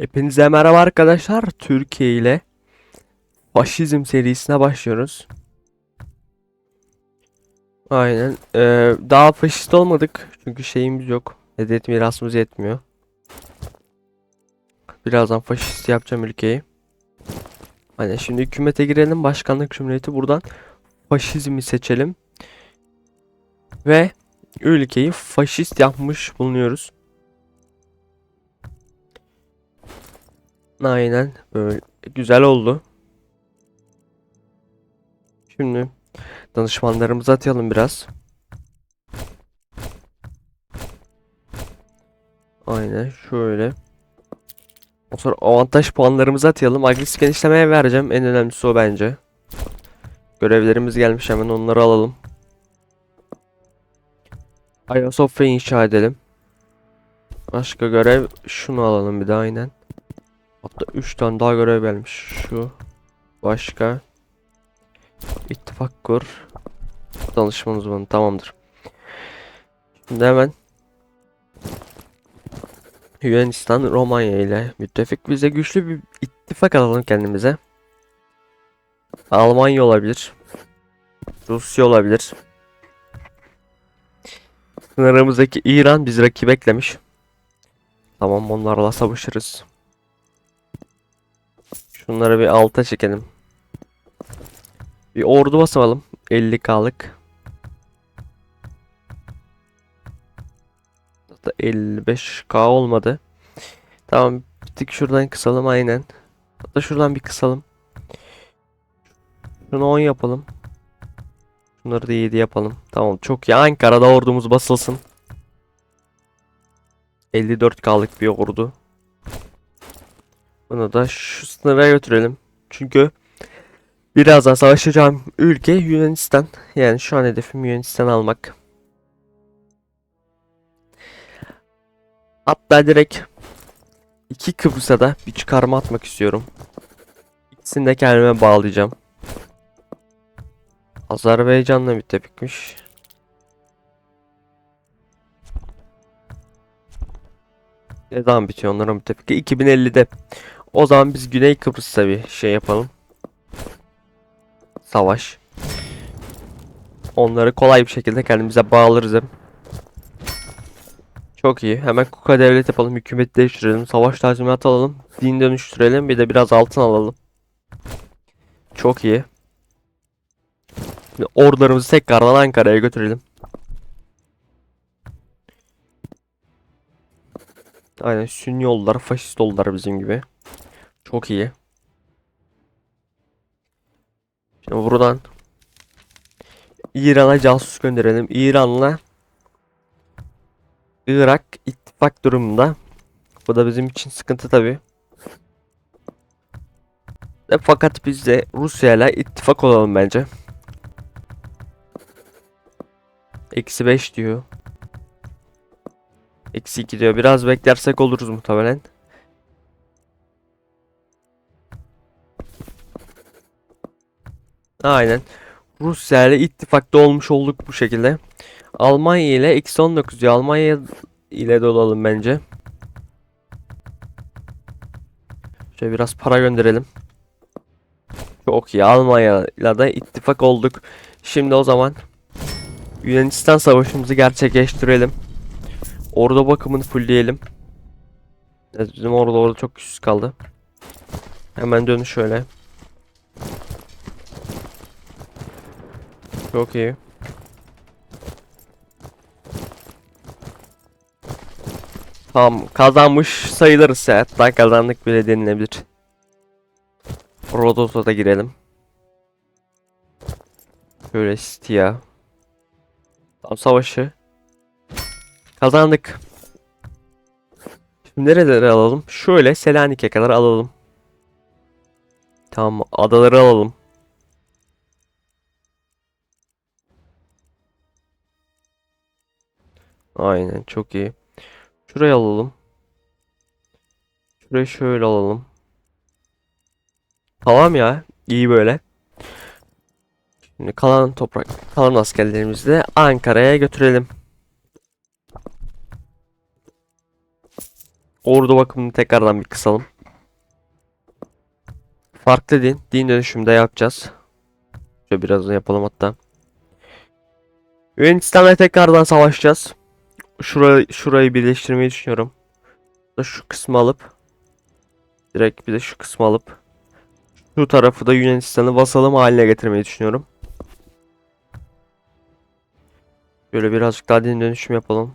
Hepinize merhaba arkadaşlar. Türkiye ile faşizm serisine başlıyoruz. Aynen. Ee, daha faşist olmadık. Çünkü şeyimiz yok. Medeniyet mirasımız yetmiyor. Birazdan faşist yapacağım ülkeyi. Aynen şimdi hükümete girelim. Başkanlık cumhuriyeti buradan faşizmi seçelim. Ve ülkeyi faşist yapmış bulunuyoruz. Aynen böyle güzel oldu. Şimdi danışmanlarımızı atayalım biraz. Aynen şöyle. O sonra avantaj puanlarımızı atayalım. Agresif genişlemeye vereceğim. En önemlisi o bence. Görevlerimiz gelmiş hemen onları alalım. Ayasofya inşa edelim. Başka görev şunu alalım bir de aynen. Hatta 3 tane daha görev gelmiş. Şu başka ittifak kur danışman uzmanı tamamdır. Şimdi hemen Yunanistan Romanya ile müttefik bize güçlü bir ittifak alalım kendimize. Almanya olabilir. Rusya olabilir. Sınırımızdaki İran biz rakip eklemiş. Tamam onlarla savaşırız. Şunları bir alta çekelim. Bir ordu basalım. 50k'lık. Hatta 55k olmadı. Tamam bir tık şuradan kısalım aynen. Hatta şuradan bir kısalım. Şunu 10 yapalım. Şunları da 7 yapalım. Tamam çok iyi. Ankara'da ordumuz basılsın. 54k'lık bir ordu. Bunu da şu sınıra götürelim. Çünkü birazdan savaşacağım ülke Yunanistan. Yani şu an hedefim Yunanistan almak. Hatta direkt iki Kıbrıs'a da bir çıkarma atmak istiyorum. İkisini de kendime bağlayacağım. Azerbaycan'la müttefikmiş. Ne zaman bitiyor onların müttefiki? 2050'de. O zaman biz Güney Kıbrıs'ta bir şey yapalım. Savaş. Onları kolay bir şekilde kendimize bağlarız hem. Çok iyi. Hemen Kuka devlet yapalım. Hükümet değiştirelim. Savaş tazminatı alalım. Din dönüştürelim. Bir de biraz altın alalım. Çok iyi. Şimdi ordularımızı tekrardan Ankara'ya götürelim. Aynen Sünni oldular, faşist oldular bizim gibi. Çok iyi. Şimdi buradan İran'a casus gönderelim. İran'la Irak ittifak durumunda. Bu da bizim için sıkıntı tabi. Fakat biz de Rusya ile ittifak olalım bence. Eksi 5 diyor. Eksi 2 diyor. Biraz beklersek oluruz muhtemelen. Aynen. Rusya ile ittifakta olmuş olduk bu şekilde. Almanya ile eksi 19 diyor. Almanya ile de olalım bence. Şöyle biraz para gönderelim. Çok iyi. Almanya ile de ittifak olduk. Şimdi o zaman Yunanistan savaşımızı gerçekleştirelim. Orada bakımını fullleyelim. Bizim orada orada çok güçsüz kaldı. Hemen dönüş şöyle. Çok iyi. Tamam kazanmış sayılırız hatta kazandık bile denilebilir. Rodos'a girelim. Şöyle Stia. Tam savaşı. Kazandık. Şimdi nereleri alalım? Şöyle Selanik'e kadar alalım. Tamam adaları alalım. Aynen çok iyi. Şurayı alalım. Şurayı şöyle alalım. Tamam ya. iyi böyle. Şimdi kalan toprak, kalan askerlerimizi de Ankara'ya götürelim. Ordu bakımını tekrardan bir kısalım. Farklı din. Din dönüşümde yapacağız. Şöyle birazdan yapalım hatta. Yunanistan'la tekrardan savaşacağız. Şurayı, şurayı birleştirmeyi düşünüyorum. Da Şu kısmı alıp direkt bir de şu kısmı alıp şu tarafı da Yunanistan'ı vasalım haline getirmeyi düşünüyorum. Böyle birazcık daha din dönüşüm yapalım.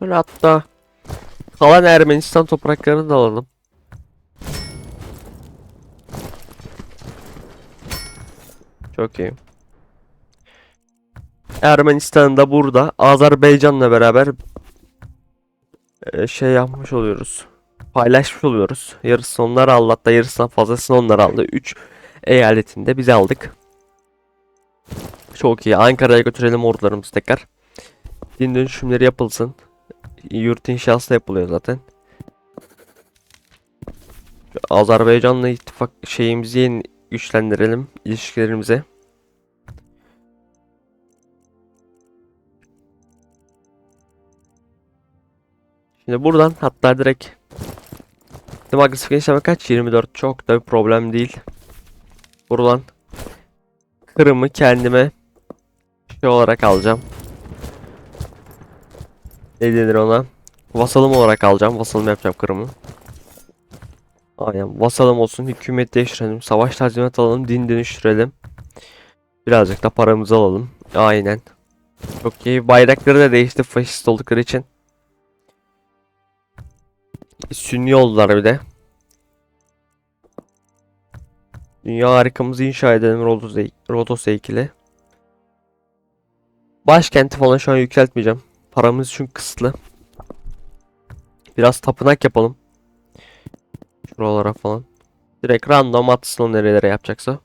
Böyle hatta kalan Ermenistan topraklarını da alalım. Çok iyi. Ermenistan'ı da burada Azerbaycan'la beraber e, şey yapmış oluyoruz. Paylaşmış oluyoruz. Yarısını onlar aldı hatta yarısından fazlasını onlar aldı. 3 eyaletinde biz aldık. Çok iyi. Ankara'ya götürelim ordularımızı tekrar. Din dönüşümleri yapılsın. Yurt inşası da yapılıyor zaten. Azerbaycan'la ittifak şeyimizi güçlendirelim ilişkilerimize. Şimdi buradan hatta direkt Demografik genişleme kaç? 24 çok da bir problem değil. Buradan Kırım'ı kendime şey olarak alacağım. Ne denir ona? Vasalım olarak alacağım. Vasalım yapacağım Kırım'ı. Aynen vasalım olsun. Hükümet değiştirelim. Savaş tazminat alalım. Din dönüştürelim. Birazcık da paramızı alalım. Aynen. Çok iyi. Bayrakları da değişti faşist oldukları için. Sünni oldular bir de. Dünya harikamızı inşa edelim Rodos, Rodos. Başkenti falan şu an yükseltmeyeceğim. Paramız çünkü kısıtlı. Biraz tapınak yapalım. Şuralara falan. Direkt random atsın o nerelere yapacaksa.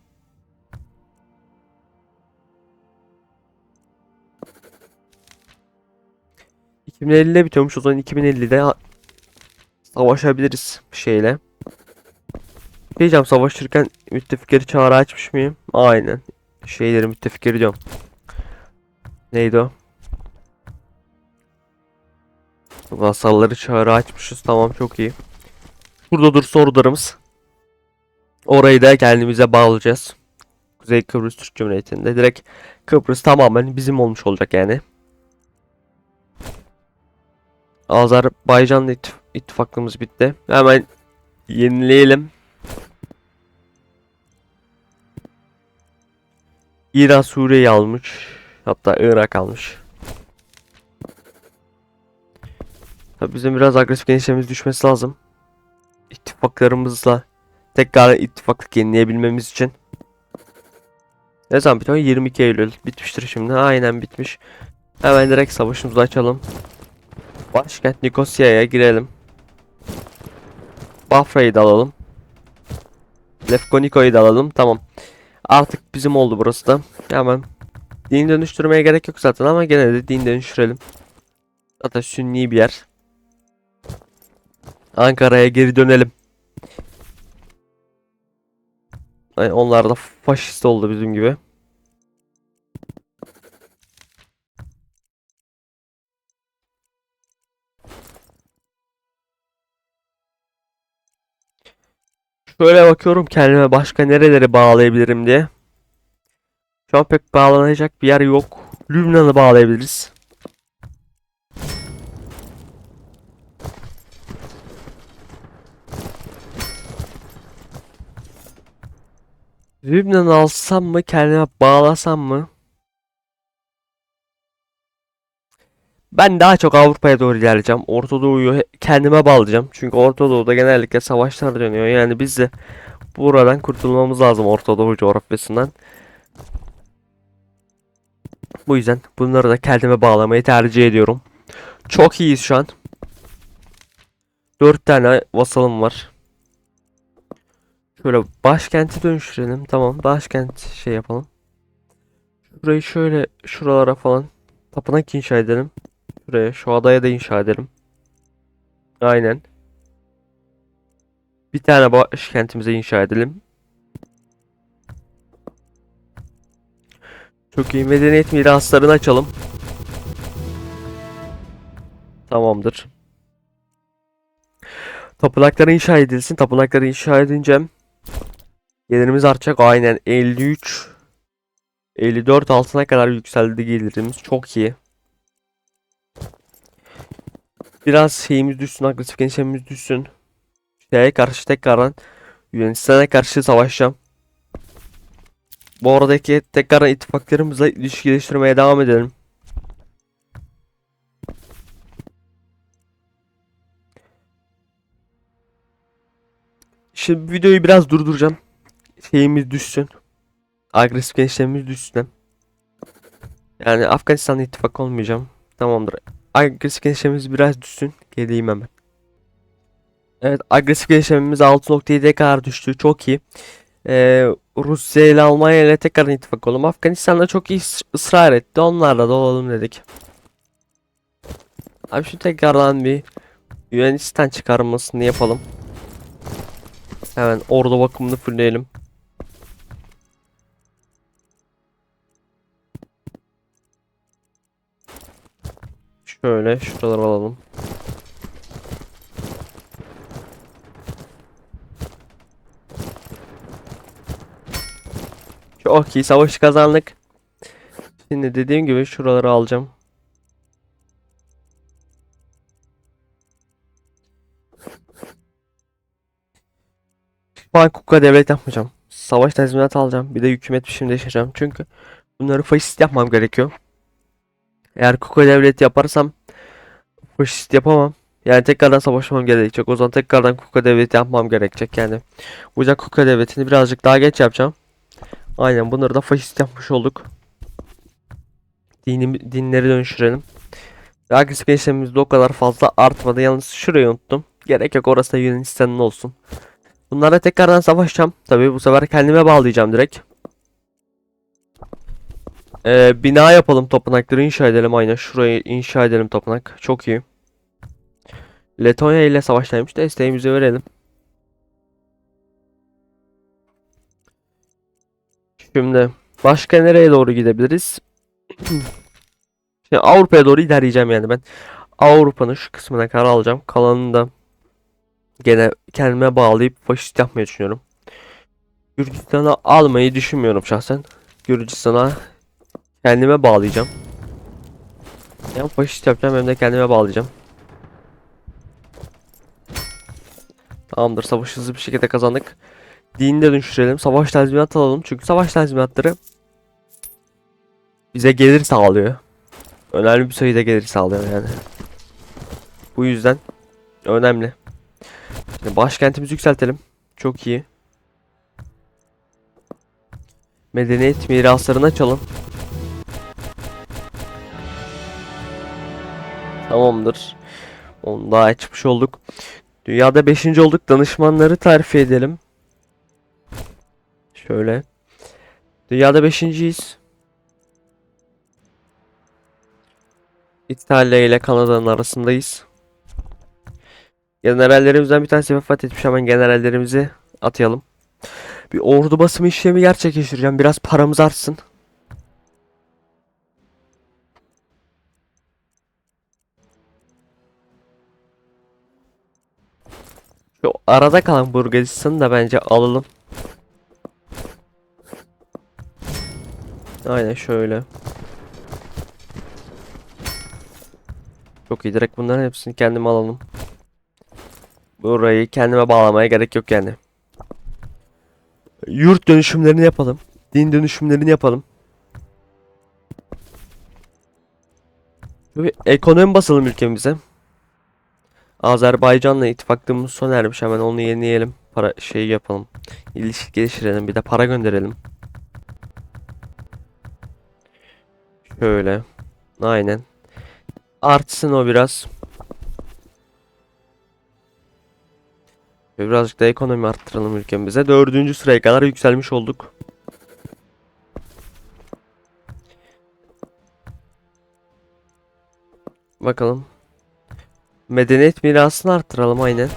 ...2050'de bitiyormuş o zaman 2050'de ha- savaşabiliriz şeyle. Diyeceğim savaşırken müttefikleri çağrı açmış mıyım? Aynen. Şeyleri müttefikleri diyorum. Neydi o? Vasalları çağrı açmışız. Tamam çok iyi. Burada dursa ordularımız. Orayı da kendimize bağlayacağız. Kuzey Kıbrıs Türk Cumhuriyeti'nde. Direkt Kıbrıs tamamen bizim olmuş olacak yani. Azerbaycan'la ittif ittifaklığımız bitti. Hemen yenileyelim. İran Suriye'yi almış. Hatta Irak almış. Tabii bizim biraz agresif genişlememiz düşmesi lazım. İttifaklarımızla tekrar ittifaklık yenileyebilmemiz için. Ne zaman bitiyor? 22 Eylül. Bitmiştir şimdi. Aynen bitmiş. Hemen direkt savaşımızı açalım. Başkent Nikosya'ya girelim. Bafra'yı da alalım. Lefkoniko'yu da alalım. Tamam. Artık bizim oldu burası da. Hemen. Din dönüştürmeye gerek yok zaten ama gene de din dönüştürelim. Zaten sünni bir yer. Ankara'ya geri dönelim. Ay, onlar da faşist oldu bizim gibi. Şöyle bakıyorum kendime başka nerelere bağlayabilirim diye. Şu an pek bağlanacak bir yer yok. Lübnan'ı bağlayabiliriz. Lübnan'ı alsam mı kendime bağlasam mı? Ben daha çok Avrupa'ya doğru ilerleyeceğim. Orta Doğu'yu kendime bağlayacağım. Çünkü Orta Doğu'da genellikle savaşlar dönüyor. Yani biz de buradan kurtulmamız lazım Orta Doğu coğrafyasından. Bu yüzden bunları da kendime bağlamayı tercih ediyorum. Çok iyiyiz şu an. 4 tane vasalım var. Şöyle başkenti dönüştürelim. Tamam başkent şey yapalım. Burayı şöyle şuralara falan tapınak inşa edelim. Şuraya şu adaya da inşa edelim. Aynen. Bir tane başkentimize inşa edelim. Çok iyi medeniyet miraslarını açalım. Tamamdır. Tapınakları inşa edilsin. Tapınakları inşa edince gelirimiz artacak. Aynen 53 54 altına kadar yükseldi gelirimiz. Çok iyi. Biraz şeyimiz düşsün, agresif genişlememiz düşsün. Şeye karşı tekrardan Yunanistan'a karşı savaşacağım. Bu aradaki tekrardan ittifaklarımızla ilişki geliştirmeye devam edelim. Şimdi videoyu biraz durduracağım. Şeyimiz düşsün. Agresif genişlememiz düşsün. Yani Afganistan'la ittifak olmayacağım. Tamamdır. Agresif genişlememiz biraz düşsün. Geleyim hemen. Evet agresif gelişimimiz 6.7'ye kadar düştü. Çok iyi. Ee, Rusya ile Almanya ile tekrar ittifak olalım. Afganistan'da çok iyi ıs- ısrar etti. Onlarla da olalım dedik. Abi şu tekrardan bir Yunanistan çıkarmasını yapalım. Hemen ordu bakımını fullleyelim. Şöyle şuraları alalım. Çok iyi savaşı kazandık. Şimdi dediğim gibi şuraları alacağım. Ben kuka devlet yapmayacağım. Savaş tazminatı alacağım. Bir de hükümet biçiminde yaşayacağım. Çünkü bunları faşist yapmam gerekiyor. Eğer kuka devlet yaparsam faşist yapamam. Yani tekrardan savaşmam gerekecek. O zaman tekrardan kuka devleti yapmam gerekecek yani. Bu yüzden kuka devletini birazcık daha geç yapacağım. Aynen bunları da faşist yapmış olduk. Dini, dinleri dönüştürelim. Ve agresif de o kadar fazla artmadı. Yalnız şurayı unuttum. Gerek yok orası da Yunanistan'ın olsun. Bunlarla tekrardan savaşacağım. Tabii bu sefer kendime bağlayacağım direkt. Ee, bina yapalım tapınakları inşa edelim aynen. Şurayı inşa edelim tapınak. Çok iyi. Letonya ile savaştaymış. Desteğimizi verelim. Şimdi başka nereye doğru gidebiliriz? Şimdi Avrupa'ya doğru ilerleyeceğim yani ben. Avrupa'nın şu kısmına karar alacağım. Kalanını da gene kendime bağlayıp faşist yapmayı düşünüyorum. Gürcistan'a almayı düşünmüyorum şahsen. Gürcistan'a kendime bağlayacağım. Hem faşist yapacağım hem de kendime bağlayacağım. Tamamdır savaş hızlı bir şekilde kazandık. Dini de dönüştürelim. Savaş tazminatı alalım. Çünkü savaş tazminatları bize gelir sağlıyor. Önemli bir sayıda gelir sağlıyor yani. Bu yüzden önemli. Şimdi başkentimizi yükseltelim. Çok iyi. Medeniyet miraslarını açalım. Tamamdır. Onu daha açmış olduk. Dünyada 5. olduk. Danışmanları terfi edelim. Şöyle. Dünyada 5.yiz. İtalya ile Kanada'nın arasındayız. Generallerimizden bir tanesi vefat etmiş. Hemen generallerimizi atayalım. Bir ordu basımı işlemi gerçekleştireceğim. Biraz paramız artsın. Şu arada kalan Burgasistan'ı da bence alalım. Aynen şöyle. Çok iyi. Direkt bunların hepsini kendime alalım. Burayı kendime bağlamaya gerek yok yani. Yurt dönüşümlerini yapalım. Din dönüşümlerini yapalım. Bir ekonomi basalım ülkemize. Azerbaycan'la ittifaklığımız sona ermiş. Hemen onu yenileyelim. Para şey yapalım. İlişki geliştirelim. Bir de para gönderelim. Şöyle. Aynen. Artsın o biraz. Ve birazcık da ekonomi arttıralım ülkemize. Dördüncü sıraya kadar yükselmiş olduk. Bakalım. Medeniyet mirasını arttıralım aynen.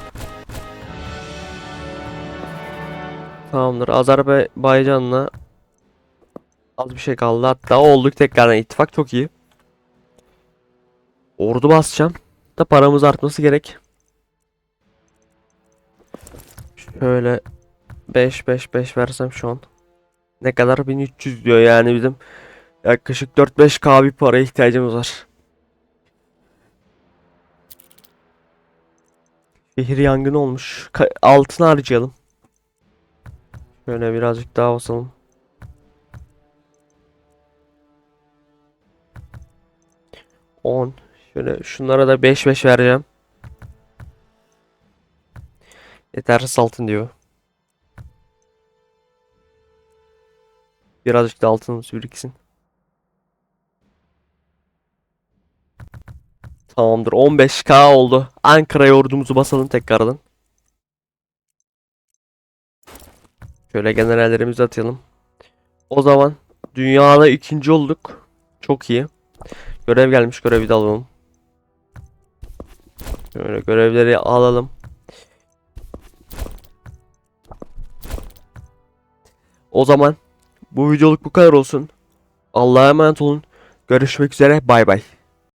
Tamamdır. Azerbaycan'la Az bir şey kaldı. Hatta olduk tekrardan ittifak çok iyi. Ordu basacağım. Da paramız artması gerek. Şöyle 5 5 5 versem şu an. Ne kadar 1300 diyor yani bizim yaklaşık 4-5k bir paraya ihtiyacımız var. Şehir yangını olmuş. Ka- altını harcayalım. Şöyle birazcık daha basalım. On. Şöyle şunlara da 5 5 vereceğim. Yetersiz altın diyor. Birazcık da altınımız biriksin. Tamamdır. 15k oldu. Ankara'ya ordumuzu basalım tekrardan. Şöyle generallerimizi atayalım. O zaman dünyada ikinci olduk. Çok iyi. Görev gelmiş. Görevi de alalım. Şöyle görevleri alalım. O zaman bu videoluk bu kadar olsun. Allah'a emanet olun. Görüşmek üzere. Bay bay.